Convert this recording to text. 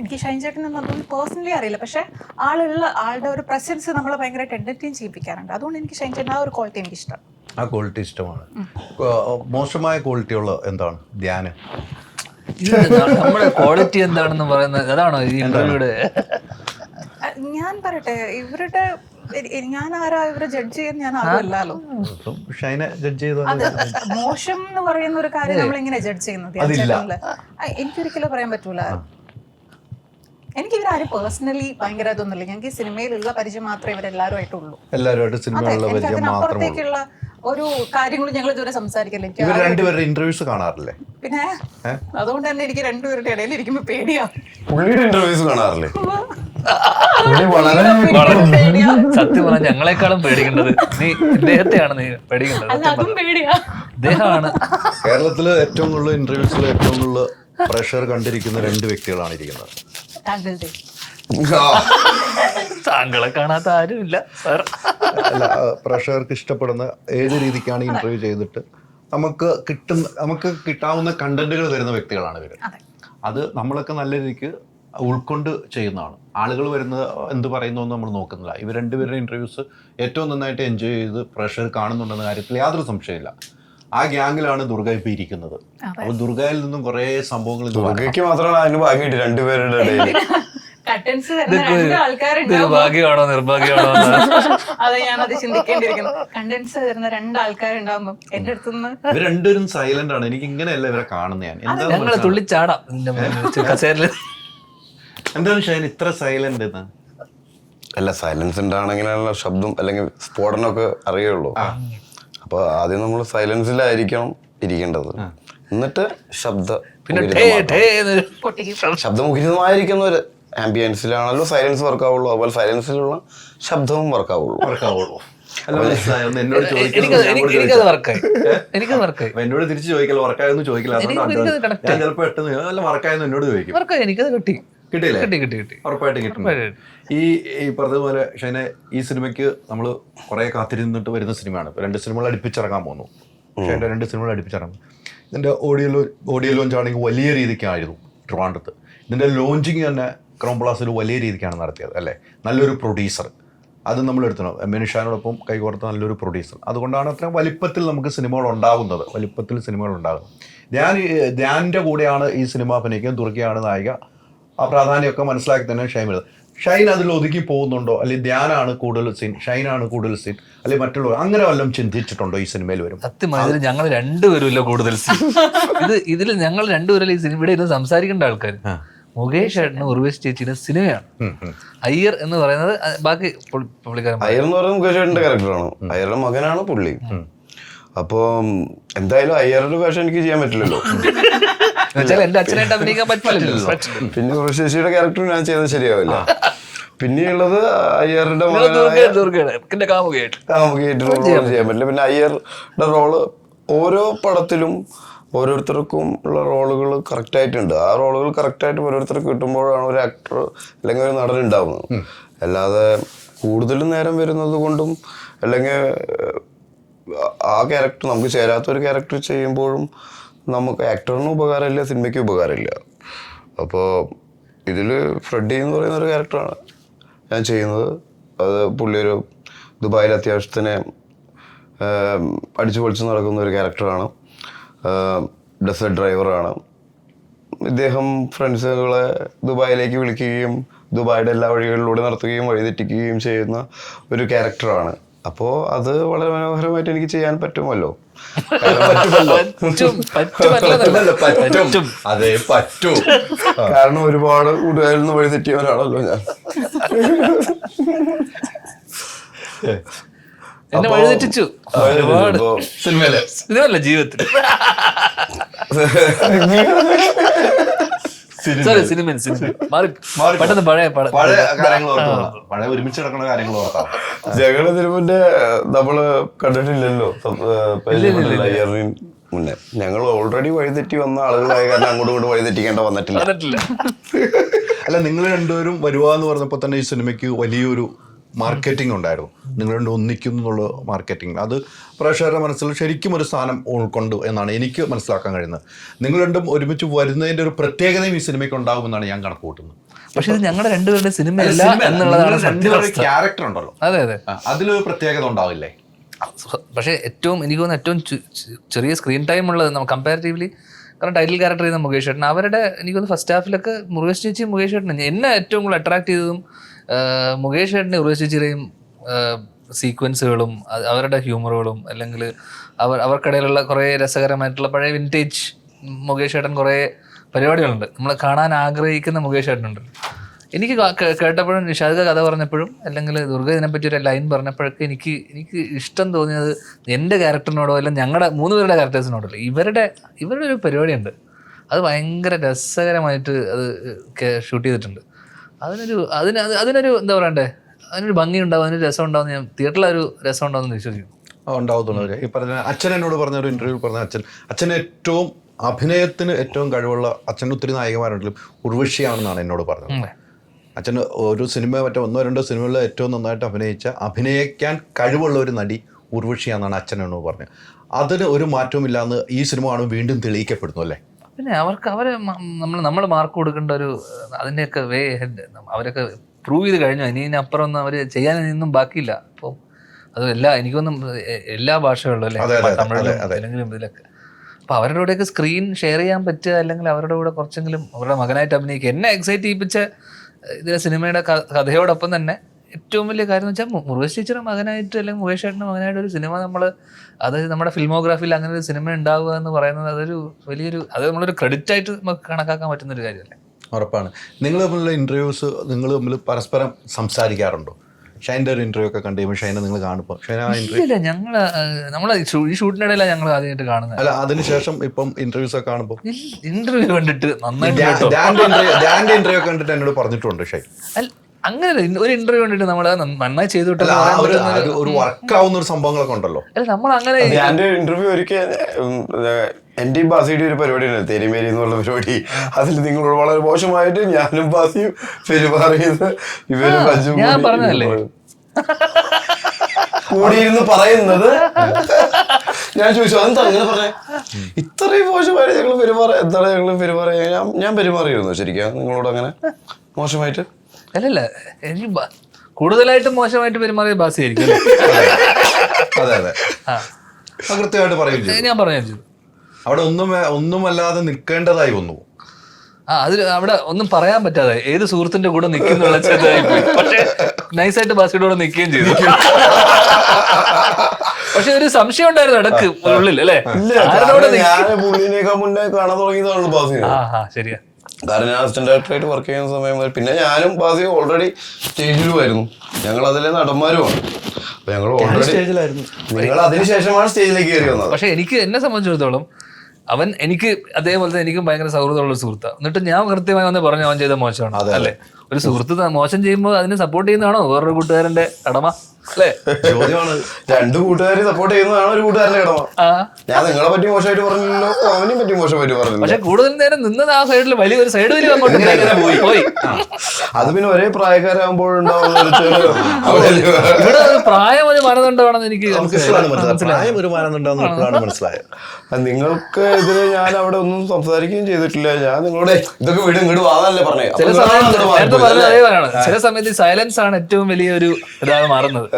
എനിക്ക് ഷൈൻ ചേട്ടൻ അതൊന്നും പേഴ്സണലി അറിയില്ല. പക്ഷെ ആളുള്ള ആളുടെ ഒരു പ്രസൻസ് നമ്മളെ ഭയങ്കരമായിട്ട് എന്റർടൈൻ ചെയ്യിപ്പിക്കാറുണ്ട്. അതുകൊണ്ട് എനിക്ക് ഷൈൻ ചേട്ടൻ ആ ഒരു ക്വാളിറ്റി എനിക്ക് ഇഷ്ടം ആ ക്വാളിറ്റി ഇഷ്ടമാണ്. മോശമായ ക്വാളിറ്റി ഉള്ള എന്താണ്? ധ്യാനം. നമ്മുടെ ക്വാളിറ്റി എന്താണെന്ന് പറയുന്നത് അതാണോ ഈ ഞാൻ പറയട്ടെ ഇവരുടെ ഞാൻ ആരാ ഇവരെ ജഡ്ജ് ചെയ്യാൻ ഞാൻ ആരുമല്ലോ ഷൈനെ ജഡ്ജ് ചെയ്താൽ മോശം എന്ന് പറയുന്ന ഒരു കാര്യം നമ്മൾ എങ്ങനെ ജഡ്ജ് ചെയ്യുന്നത്. എനിക്കൊരിക്കലും പറയാൻ പറ്റൂല. എനിക്ക് ഇവരാരും പേഴ്സണലി ഭയങ്കര ഇതൊന്നുമില്ല. ഞങ്ങൾക്ക് ഈ സിനിമയിലുള്ള പരിചയം മാത്രമേ ഇവരെല്ലാവരുമായിട്ടുള്ളൂ എല്ലാവരുമായിട്ട് ഒരു കാര്യങ്ങളും ഞങ്ങൾ ഇതുവരെ സംസാരിക്കില്ല എനിക്ക് ഇന്റർവ്യൂസ് കാണാറില്ലേ? പിന്നെ അതുകൊണ്ട് തന്നെ എനിക്ക് രണ്ടുപേരുടെ ഇടയിൽ ഇരിക്കുമ്പോ പേടിയാ ഇന്റർവ്യൂസ് കാണാറില്ലേ. സത്യം പറഞ്ഞ ഞങ്ങളെക്കാളും പേടിക്കേണ്ടത് നീ ഇദ്ദേഹത്തെയാണ് നീ പേടിക്കേണ്ടത്. കേരളത്തിലെ ഇദ്ദേഹമാണ്. ഏറ്റവും കൂടുതൽ ഇന്റർവ്യൂസിൽ ഏറ്റവും കൂടുതൽ പ്രഷർ കണ്ടിരിക്കുന്ന രണ്ട് വ്യക്തികളാണ് ഇരിക്കുന്നത്. താങ്കളെ കാണാത്ത ആരുമില്ല സാർ. അല്ല പ്രഷർക്ക് ഇഷ്ടപ്പെടുന്ന ഏത് രീതിക്കാണ് ഇന്റർവ്യൂ ചെയ്തിട്ട് നമുക്ക് കിട്ടുന്ന നമുക്ക് കിട്ടാവുന്ന കണ്ടന്റുകൾ തരുന്ന വ്യക്തികളാണ് ഇവർ അതെ. അത് നമ്മളൊക്കെ നല്ല രീതിക്ക് ഉൾക്കൊണ്ട് ചെയ്യുന്നതാണ്. ആളുകൾ വരുന്നത് എന്ത് പറയുന്നു എന്ന് നമ്മൾ നോക്കുന്നില്ല. ഇവർ രണ്ടുപേരുടെ ഇന്റർവ്യൂസ് ഏറ്റവും നന്നായിട്ട് എൻജോയ് ചെയ്ത് പ്രഷർ കാണുന്നുണ്ടെന്ന കാര്യത്തിൽ യാതൊരു സംശയമില്ല ആ ഗ്യാങ്ങിലാണ് ദുർഗ ഇപ്പൊ ഇരിക്കുന്നത്. അപ്പൊ ദുർഗയിൽ നിന്നും കുറേ സംഭവങ്ങൾ. ദുർഗയ്ക്ക് മാത്രമാണ് അതിന് ഭാഗ്യമായിട്ട് രണ്ടുപേരുടെ ഇടയിൽ ഭാഗ്യമാണോ നിർഭാഗ്യമാണോ? അത് ചിന്തിക്കേണ്ടിയിരിക്കുന്നു. കണ്ടൻസ് എന്റെ അടുത്തുനിന്ന് ഇവർ രണ്ടുപേരും സൈലന്റ് ആണ്. എനിക്ക് ഇങ്ങനെയല്ല ഇവരെ കാണുന്ന ഞാൻ. ഞങ്ങളെ തുള്ളിച്ചാടാം. കസേരയിൽ. എന്താണ് ഷൈൻ ഇത്ര സൈലന്റ് എന്ന്? അല്ല സൈലൻസ് ഉണ്ടാണെങ്കിലുള്ള ശബ്ദം അല്ലെങ്കിൽ സ്ഫോടനമൊക്കെ അറിയുള്ളൂ. അപ്പൊ ആദ്യം നമ്മൾ സൈലൻസിലായിരിക്കണം ഇരിക്കേണ്ടത്. എന്നിട്ട് ശബ്ദ ശബ്ദമുഖരിതമായിരിക്കുന്ന ഒരു ആംബിയൻസിലാണല്ലോ സൈലൻസ് വർക്ക് ആവുള്ളൂ. അതുപോലെ സൈലൻസിലുള്ള ശബ്ദവും വർക്ക് ആവുള്ളൂ. വർക്കാവുള്ളൂ അല്ല മനസ്സിലായി? എന്നോട് തിരിച്ചു ചോദിക്കുന്നത് വർക്കായി എനിക്കത് വർക്കായി എന്നോട് തിരിച്ച് ചോദിക്കല വർക്കായെന്ന് ചോദിക്കില്ല. അതുകൊണ്ടാണ് ഞാൻ ചിലപ്പോ പെട്ടെന്ന് അല്ല വർക്കായെന്ന് എന്നോട് ചോദിക്കും. എനിക്കത് കിട്ടി. കിട്ടിയില്ലേ? കിട്ടി കിട്ടി കിട്ടി. ഉറപ്പായിട്ട് കിട്ടും. ഈ ഈ പറഞ്ഞതുപോലെ ഷൈനെ ഈ സിനിമയ്ക്ക് നമ്മൾ കുറെ കാത്തിരുന്നിട്ട് വരുന്ന സിനിമയാണ്. ഇപ്പൊ രണ്ട് സിനിമകൾ അടുപ്പിച്ചിറങ്ങാൻ പോകുന്നു. ഷൈന്റെ രണ്ട് സിനിമകൾ അടുപ്പിച്ചിറങ്ങും ഇതിന്റെ ഓഡിയോ ഓഡിയോ ലോഞ്ച് ആണെങ്കിൽ വലിയ രീതിക്കായിരുന്നു ട്രിവാൻഡ്രത്ത്. ഇതിന്റെ ലോഞ്ചിങ് തന്നെ ക്രോം പ്ലാസിൽ വലിയ രീതിക്കാണ് നടത്തിയത് അല്ലേ? നല്ലൊരു പ്രൊഡ്യൂസർ. അത് നമ്മൾ എടുത്തണം. മെനുഷാനോടൊപ്പം കൈകോർത്ത നല്ലൊരു പ്രൊഡ്യൂസർ. അതുകൊണ്ടാണ് അത്രയും വലിപ്പത്തിൽ നമുക്ക് സിനിമകൾ ഉണ്ടാകുന്നത്. വലിപ്പത്തിൽ സിനിമകൾ ഉണ്ടാകുന്നത്. ധ്യാൻ ഈ- ധ്യാനിന്റെ കൂടെയാണ് ഈ സിനിമ അഭിനയിക്കുന്നത്. ദുർഗയാണ് നായിക. ആ പ്രാധാന്യമൊക്കെ മനസ്സിലാക്കി തന്നെ ഷൈൻ വരുന്നത്. ഷൈൻ അതിൽ ഒതുക്കി പോകുന്നുണ്ടോ? അല്ലെങ്കിൽ ധ്യാനാണ് കൂടുതൽ സീൻ ഷൈനാണ് കൂടുതൽ സീൻ അല്ലെങ്കിൽ മറ്റുള്ളവർ അങ്ങനെ വല്ലതും ചിന്തിച്ചിട്ടുണ്ടോ ഈ സിനിമയിൽ വരും സത്യമായി ഞങ്ങൾ രണ്ടുപേരുമില്ല കൂടുതൽ സീൻ? ഇത് ഇതിൽ ഞങ്ങൾ രണ്ടുപേരല്ല ഈ സിനിമയുടെ ഇരുന്ന് സംസാരിക്കേണ്ട ആൾക്കാർ. മുകേഷ് ഏട്ടന് ഉർവേശ് ചേച്ചിയുടെ സിനിമയാണ്. അയ്യർ എന്ന് പറയുന്നത് ബാക്കി പുള്ളിക്കാരൻ അയ്യർ എന്ന് പറയുന്നത് മുകേഷ് ഏട്ടന്റെ ക്യാരക്ടറാണ്. അയ്യറുടെ മകനാണ് പുള്ളി. അപ്പോ എന്തായാലും അയ്യറുടെ വേഷം എനിക്ക് ചെയ്യാൻ പറ്റില്ലല്ലോ. എന്നുവെച്ചാൽ എന്റെ അച്ഛനായിട്ട് അഭിനയിക്കാൻ പറ്റില്ലല്ലോ. പിന്നെ ശശിയുടെ ക്യാരക്ടർ ഞാൻ ചെയ്തത് ശരിയാവില്ല. പിന്നെയുള്ളത് അയ്യറുടെ ദുർഗ- ദുർഗയുടെ കാമുകയായിട്ട്. ചെയ്യാൻ പറ്റില്ല. പിന്നെ അയ്യറുടെ റോൾ ഓരോ പടത്തിലും ഓരോരുത്തർക്കും ഉള്ള റോളുകൾ കറക്റ്റ് ആയിട്ടുണ്ട്. ആ റോളുകൾ കറക്റ്റ് ആയിട്ട് ഓരോരുത്തർക്ക് കിട്ടുമ്പോഴാണ് ഒരു ആക്ടർ അല്ലെങ്കിൽ ഒരു നടൻ ഉണ്ടാവുന്നത്. അല്ലാതെ കൂടുതൽ നേരം വരുന്നത് കൊണ്ടും അല്ലെങ്കിൽ ആ ക്യാരക്ടർ നമുക്ക് ചേരാത്ത ഒരു ക്യാരക്ടർ ചെയ്യുമ്പോഴും നമുക്ക് ആക്ടറിനും ഉപകാരമില്ല സിനിമയ്ക്കും ഉപകാരമില്ല. അപ്പോൾ ഇതിൽ ഫ്രെഡി എന്ന് പറയുന്ന ഒരു ക്യാരക്ടറാണ് ഞാൻ ചെയ്യുന്നത്. അത് പുള്ളി ഒരു ദുബായിൽ അത്യാവശ്യത്തിന് അടിച്ചു പൊളിച്ച് നടക്കുന്ന ഒരു ക്യാരക്ടറാണ് ഡെസേർട്ട് ഡ്രൈവറാണ് ഇദ്ദേഹം ഫ്രണ്ട്സുകളെ ദുബായിലേക്ക് വിളിക്കുകയും ദുബായിയുടെ എല്ലാ വഴികളിലൂടെ നടത്തുകയും വഴിതെറ്റിക്കുകയും ചെയ്യുന്ന ഒരു ക്യാരക്ടറാണ് അപ്പോൾ അത് വളരെ മനോഹരമായിട്ട് എനിക്ക് ചെയ്യാൻ പറ്റുമല്ലോ. അതെ പറ്റൂ. കാരണം ഒരുപാട് കൂടുതലിൽ നിന്ന് വഴിതെറ്റിയവനാണല്ലോ ഞാൻ. എന്നെ വഴിതെറ്റിച്ചു. ഒരുപാട്. ജീവിതത്തിൽ സോറി സിനിമ സിനിമ. മാറി പെട്ടെന്ന് പഴയ പഴയ കാര്യങ്ങൾ പഴയ ഒരുമിച്ച് നടക്കുന്ന കാര്യങ്ങൾ ഓർത്താം ജഗള തിരുമുന്റെ നമ്മൾ കണ്ടിട്ടില്ലല്ലോ. മുന്നേ. ഞങ്ങൾ ഓൾറെഡി വഴിതെറ്റി വന്ന ആളുകളായ കാരണം അങ്ങോട്ടും ഇങ്ങോട്ടും വഴിതെറ്റിക്കേണ്ട വന്നിട്ടില്ല. വന്നിട്ടില്ല. അല്ല നിങ്ങൾ രണ്ടുപേരും വരുവാന്ന് പറഞ്ഞപ്പോൾ തന്നെ ഈ സിനിമയ്ക്ക് വലിയൊരു മാർക്കറ്റിംഗ് ഉണ്ടായിരുന്നു. നിങ്ങൾ രണ്ടും ഒന്നിക്കുന്നു എന്നുള്ള മാർക്കറ്റിംഗ് അത് പ്രേക്ഷകരുടെ മനസ്സിൽ ശരിക്കും ഒരു സ്ഥാനം ഉൾക്കൊണ്ടു എന്നാണ് എനിക്ക് മനസ്സിലാക്കാൻ കഴിയുന്നത്. നിങ്ങൾ രണ്ടും ഒരുമിച്ച് വരുന്നതിന്റെ ഒരു പ്രത്യേകതയും ഈ സിനിമയ്ക്ക് ഉണ്ടാകുമെന്നാണ് ഞാൻ കണക്ക് കൂട്ടുന്നത് പക്ഷെ ഇത് ഞങ്ങളുടെ രണ്ടുപേരുടെ സിനിമ എന്നുള്ളതാണ് ക്യാരക്ടർ ഉണ്ടല്ലോ. അതെ അതെ. അതിലൊരു പ്രത്യേകത ഉണ്ടാവില്ലേ? പക്ഷേ ഏറ്റവും എനിക്ക് തോന്നുന്നു ഏറ്റവും ചെറിയ സ്ക്രീൻ ടൈം ഉള്ളത് നമ്മൾ കമ്പാരിറ്റീവ്ലി കാരണം ടൈറ്റിൽ ക്യാരക്ടർ ചെയ്യുന്ന മുകേഷ് ചേട്ടൻ അവരുടെ എനിക്ക് തോന്നുന്നു ഫസ്റ്റ് ഹാഫിലൊക്കെ മുകേഷ് ചേച്ചി മുകേഷ് ചേട്ടൻ എന്നെ ഏറ്റവും കൂടുതൽ അട്രാക്ട് ചെയ്തതും മുകേഷ് ചേട്ടന്റെ ഉർവശി ചേച്ചിയുടെയും സീക്വൻസുകളും അവരുടെ ഹ്യൂമറുകളും അല്ലെങ്കിൽ അവർ അവർക്കിടയിലുള്ള കുറേ രസകരമായിട്ടുള്ള പഴയ വിന്റേജ് മുകേഷ് ചേട്ടൻ കുറേ പരിപാടികളുണ്ട്. നമ്മൾ കാണാൻ ആഗ്രഹിക്കുന്ന മുകേഷ് ചേട്ടനുണ്ട് എനിക്ക് കേട്ടപ്പോഴും നിഷാദ് കഥ പറഞ്ഞപ്പോഴും അല്ലെങ്കിൽ ദുർഗ ഇതിനെപ്പറ്റി ഒരു ലൈൻ പറഞ്ഞപ്പോഴൊക്കെ എനിക്ക് എനിക്ക് ഇഷ്ടം തോന്നിയത് എന്റെ ക്യാരക്ടറിനോടോ അല്ല ഞങ്ങളുടെ മൂന്ന് പേരുടെ ക്യാരക്ടേഴ്സിനോടോ ഇവരുടെ ഇവരുടെ ഒരു പരിപാടിയുണ്ട്. അത് ഭയങ്കര രസകരമായിട്ട് അത് ഷൂട്ട് ചെയ്തിട്ടുണ്ട്. അതിനൊരു അതിന് അത് അതിനൊരു എന്താ പറയണ്ടേ? അതിനൊരു ഭംഗി ഉണ്ടാവും അതിനൊരു രസം ഉണ്ടാവും ഞാൻ തിയേറ്ററിൽ ഒരു രസം ഉണ്ടാവും എന്ന് വിശ്വസിക്കുന്നു. ആ, ഉണ്ടാവത്തുള്ളവര് ഈ പറഞ്ഞ അച്ഛൻ എന്നോട് പറഞ്ഞ ഒരു ഇന്റർവ്യൂ പറഞ്ഞ അച്ഛൻ അച്ഛൻ ഏറ്റവും അഭിനയത്തിന് ഏറ്റവും കഴിവുള്ള അച്ഛൻ ഒത്തിരി നായകന്മാരുണ്ടെങ്കിലും ഉർവശിയാണെന്നാണ് എന്നോട് പറഞ്ഞത്. അച്ഛൻ ഒരു സിനിമ മറ്റോ ഒന്നോ രണ്ടോ സിനിമകളിൽ ഏറ്റവും നന്നായിട്ട് അഭിനയിച്ച അഭിനയിക്കാൻ കഴിവുള്ള ഒരു നടി ഉർവശിയാണെന്നാണ് അച്ഛൻ എന്നോട് പറഞ്ഞത്. അതിന് ഒരു മാറ്റവും ഇല്ലാന്ന് ഈ സിനിമ കാണുമ്പോൾ വീണ്ടും തെളിയിക്കപ്പെടുന്നു അല്ലേ? പിന്നെ അവർക്ക് അവരെ നമ്മൾ നമ്മൾ മാർക്ക് കൊടുക്കേണ്ട ഒരു അതിന്റെയൊക്കെ വേ ഹെഡ് അവരൊക്കെ പ്രൂവ് ചെയ്ത് കഴിഞ്ഞു. ഇനി ഇതിനപ്പുറം ഒന്നും അവർ ചെയ്യാനൊന്നും ബാക്കിയില്ല. അപ്പോൾ അത് എല്ലാ എനിക്കൊന്നും എല്ലാ ഭാഷകളിലും അല്ലേ? തമിഴിലും. തെലുങ്കിലും ഇതിലൊക്കെ. അപ്പം അവരുടെ കൂടെയൊക്കെ സ്ക്രീൻ ഷെയർ ചെയ്യാൻ പറ്റുക അല്ലെങ്കിൽ അവരുടെ കൂടെ കുറച്ചെങ്കിലും അവരുടെ മകനായിട്ട് അഭിനയിക്കുക. എന്നെ എക്സൈറ്റ് ചെയ്യിപ്പിച്ച ഇതിലെ സിനിമയുടെ കഥയോടൊപ്പം തന്നെ ഏറ്റവും വലിയ കാര്യം എന്ന് വെച്ചാൽ മുകേഷ് ടീച്ചറുടെ മകനായിട്ട് അല്ലെങ്കിൽ മുകേഷ് ഏട്ടന്റെ മകനായിട്ട് ഒരു സിനിമ നമ്മൾ അത് നമ്മുടെ ഫിൽമോഗ്രാഫിയിൽ അങ്ങനെ ഒരു സിനിമ ഉണ്ടാവുക എന്ന് പറയുന്നത് അതൊരു വലിയൊരു അത് നമ്മളൊരു ക്രെഡിറ്റ് ആയിട്ട് നമുക്ക് കണക്കാക്കാൻ പറ്റുന്ന ഒരു കാര്യമല്ലേ? ഉറപ്പാണ്. നിങ്ങൾ തമ്മിലുള്ള ഇന്റർവ്യൂസ് നിങ്ങൾ തമ്മിൽ പരസ്പരം സംസാരിക്കാറുണ്ടോ? ഷൈന്റെ ഒരു ഇന്റർവ്യൂ ഒക്കെ കണ്ടു കഴിയുമ്പോൾ ഷൈനെ നിങ്ങൾ കാണുമ്പോൾ ഷൈന ഇന്റർവ്യൂ ഇല്ല ഞങ്ങൾ നമ്മൾ ഈ ഷൂട്ടിനിടയിലാണ് ഞങ്ങൾ ആദ്യമായിട്ട് കാണുന്നത്. അല്ല അതിനുശേഷം ഇപ്പം ഇന്റർവ്യൂസ് ഒക്കെ കാണുമ്പോൾ ഇന്റർവ്യൂ കണ്ടിട്ട് നന്നായിട്ട് ഇന്റർവ്യൂ ഇന്റർവ്യൂ കണ്ടിട്ട് എന്നോട് പറഞ്ഞിട്ടുണ്ട് ഷൈ അല്ല അങ്ങനെ ഒരു ഇന്റർവ്യൂ കണ്ടിട്ട് നമ്മൾ നന്നായി ചെയ്തു ഒരു വർക്ക് ആവുന്ന ഒരു സംഭവങ്ങളൊക്കെ ഉണ്ടല്ലോ. അല്ല നമ്മൾ അങ്ങനെ എന്റെ ഇന്റർവ്യൂ ഒരിക്കൽ എന്റെ ബാസിയുടെ ഒരു പരിപാടി ഉണ്ട് തെരിമേരി എന്നുള്ള പരിപാടി. അതിൽ നിങ്ങളോട് വളരെ മോശമായിട്ട് ഞാനും ബാസിയും പെരുമാറിയത് ഇവരും പറഞ്ഞല്ലേ ഞാൻ കൂടി പറഞ്ഞതല്ലേ? കൂടിയിരുന്ന് പറയുന്നത്? ഞാൻ ചോദിച്ചു അതെന്താ അങ്ങനെ പറഞ്ഞേ? ഇത്രയും മോശമായിട്ട് ഞങ്ങൾ പെരുമാറ എന്താണ് ഞങ്ങൾ പെരുമാറിയ ഞാൻ ഞാൻ പെരുമാറിയിരുന്നു ശരിക്കും. നിങ്ങളോട് അങ്ങനെ മോശമായിട്ട്? അല്ലല്ല എനിക്ക് കൂടുതലായിട്ട് കൂടുതലായിട്ടും മോശമായിട്ട് പെരുമാറിയ ബാസി ആയിരിക്കും? അതെ അതെ. ആ. കൃത്യമായിട്ട് പറയും ചെയ്തു. ഞാൻ പറഞ്ഞു ചെയ്തു. അവിടെ ഒന്നും ഒന്നുമല്ലാതെ നിൽക്കേണ്ടതായി വന്നു. ആ അതിൽ അവിടെ ഒന്നും പറയാൻ പറ്റാതെ ഏത് സുഹൃത്തിന്റെ കൂടെ നിൽക്കുന്നുള്ള ചെറുതായി പോയി. പക്ഷെ നൈസായിട്ട് ബാസിയുടെ കൂടെ നിൽക്കുകയും ചെയ്തു. പക്ഷെ ഒരു സംശയം ഉണ്ടായിരുന്നു ഇടയ്ക്ക് ഉള്ളിൽ അല്ലേ? ഞാൻ പുള്ളിനേക്കാൾ മുന്നേ കാണാൻ തുടങ്ങിയതാണ് ആ ആ ശരിയാ. കാരണം ഞാൻ അസിസ്റ്റന്റ് ഡയറക്ടറായിട്ട് വർക്ക് ചെയ്യുന്ന സമയം മുതൽ പിന്നെ ഞാനും ബാസിയും ഓൾറെഡി സ്റ്റേജിലുമായിരുന്നു ഞങ്ങൾ അതിലെ നടന്മാരുമാണ്. അപ്പൊ ഞങ്ങൾ ഓൾറെഡി സ്റ്റേജിലായിരുന്നു നിങ്ങൾ അതിനുശേഷമാണ് സ്റ്റേജിലേക്ക് കയറി വന്നത്. പക്ഷെ എനിക്ക് എന്നെ സംബന്ധിച്ചിടത്തോളം അവൻ എനിക്ക് അതേപോലെ തന്നെ എനിക്കും ഭയങ്കര സൗഹൃദമുള്ള ഒരു സുഹൃത്താണ് എന്നിട്ട് ഞാൻ കൃത്യമായി വന്ന് പറഞ്ഞു അവൻ ചെയ്ത മോശമാണ്. അല്ലേ? ഒരു സുഹൃത്ത് മോശം ചെയ്യുമ്പോൾ അതിനെ സപ്പോർട്ട് ചെയ്യുന്നതാണോ? വേറൊരു കൂട്ടുകാരന്റെ കടമ? അല്ലേ? ചോദ്യമാണ്. രണ്ടു കൂട്ടുകാരെ സപ്പോർട്ട് ചെയ്യുന്നതാണ് ഒരു കൂട്ടുകാരന്റെ കടമ. ഞാൻ നിങ്ങളെ പറ്റി മോശമായിട്ട് പറഞ്ഞല്ലോ അവനെയും പറ്റി മോശമായിട്ട് പറഞ്ഞു പക്ഷെ കൂടുതൽ നേരം നിന്നത് ആ സൈഡിൽ വലിയൊരു സൈഡ് വലിയ ഉണ്ടായിരുന്നു. പോയി. അത് പിന്നെ ഒരേ പ്രായക്കാരാകുമ്പോഴുണ്ടാവുന്ന ഒരു ചെറിയ- ഇവിടെ ഒരു പ്രായം ഒരു മാനദണ്ഡമാണെന്ന് എനിക്ക് പ്രായം ഒരു മനസ്സിലായത്. നിങ്ങൾക്ക് എതിരെ ഞാൻ അവിടെ ഒന്നും സംസാരിക്കുകയും ചെയ്തിട്ടില്ല. ഞാൻ നിങ്ങളോട് ഇതൊക്കെ വീട് ഇങ്ങോട്ട് വാങ്ങാനല്ലേ പറഞ്ഞേ. പറഞ്ഞത് അതേ പറയണം. ചില സമയത്ത് സൈലൻസ് ആണ് ഏറ്റവും വലിയൊരു ഇതാണ് മാറുന്നത്.